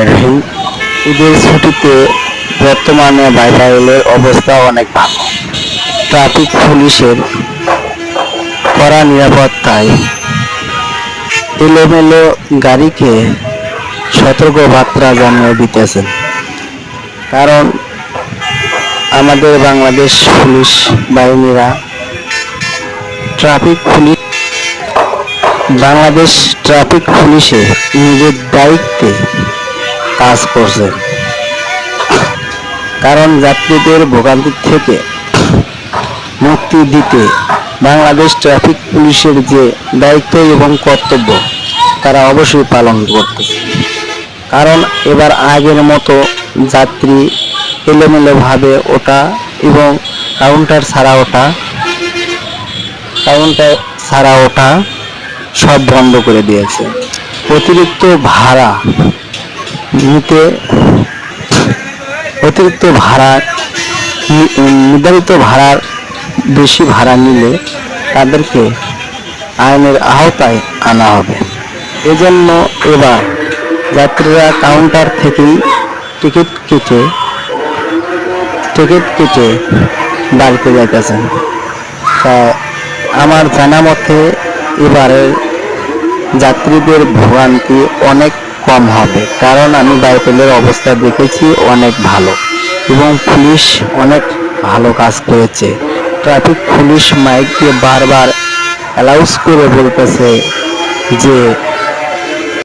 রহিম ঈদের ছুটিতে বর্তমানে বাইপাইলের অবস্থা অনেক ভালো। ট্রাফিক পুলিশের কড়া নিরাপত্তায় এলোমেলো গাড়িকে সতর্ক বার্তা জানিয়ে দিতেছেন। কারণ আমাদের বাংলাদেশ পুলিশ বাহিনীরা ট্রাফিক পুলিশ বাংলাদেশ ট্রাফিক পুলিশে নিজের দায়িত্বে কাজ করছে। কারণ যাত্রীদের ভোগান্তি থেকে মুক্তি দিতে বাংলাদেশ ট্রাফিক পুলিশের যে দায়িত্ব এবং কর্তব্য, তারা অবশ্যই পালন করতেছে কারণ এবার আগের মতো যাত্রী এলোমেলোভাবে ওটা এবং কাউন্টার ছাড়া ওঠা কাউন্টার ছাড়া ওটা সব বন্ধ করে দিয়েছে। অতিরিক্ত ভাড়া নিতে, অতিরিক্ত ভাড়া নির্ধারিত ভাড়ার বেশি ভাড়া নিলে তাদেরকে আইনের আওতায় আনা হবে। এজন্য এবার যাত্রীরা কাউন্টার থেকেই টিকিট কেটে টিকিট কেটে বাড়িতে যাইতেছেন। তা আমার জানা মতে এবারে যাত্রীদের ভোগান্তি অনেক কম হবে। কারণ আমি বাইপেলের অবস্থা দেখেছি, অনেক ভালো। এবং পুলিশ অনেক ভালো কাজ করেছে। ট্রাফিক পুলিশ মাইক দিয়ে বারবার অ্যালাউন্স করে বলতেছে যে